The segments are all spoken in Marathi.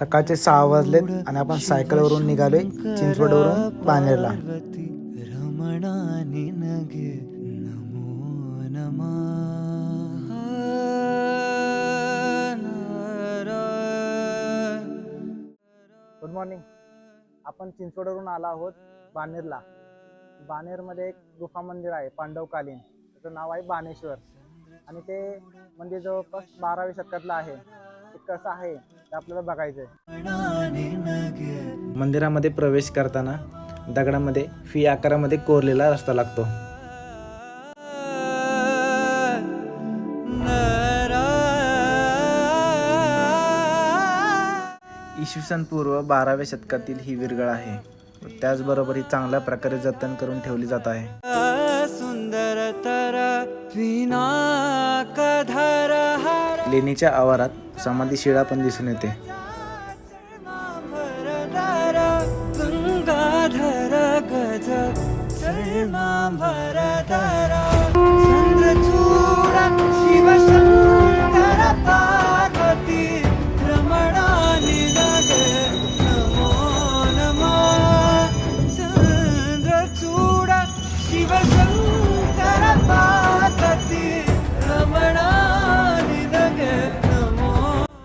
सकाळचे सहा वाजलेत आणि आपण सायकलवरून निघालोय चिंचवडवरून नमः गुड मॉर्निंग आपण चिंचवडवरून आलो आहोत बानेरला. बानेरमध्ये एक गुफा मंदिर आहे पांडवकालीन. त्याचं नाव आहे बाणेश्वर आणि ते मंदिर जवळपास बाराव्या शतकातलं आहे. ते कसं आहे ते आपल्याला बघायचं आहे निनगे मंदिरामध्ये प्रवेश करताना दगडामध्ये फी आकारामध्ये कोरलेला रस्ता लागतो. इसवी सन पूर्व बाराव्या शतकातील ही विरगळ आहे. त्याचबरोबर ही चांगल्या प्रकारे जतन करून ठेवली जात आहे. सुंदर तर लेणीच्या आवारात समाधी शिळा पण दिसून येते. गज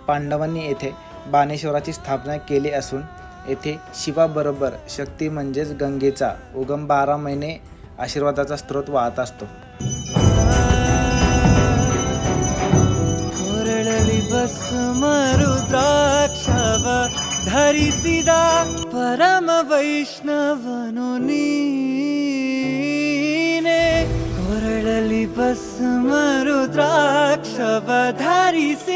पांडवांनी येथे बाणेश्वराची स्थापना केली असून येथे शिवाबरोबर शक्ती म्हणजेच गंगेचा उगम बारा महिने आशीर्वादाचा स्रोत वाहत असतो. धरिसिदा परम वैष्णवनुनीने कोरळली बस मरुद्राक्षव धरिसि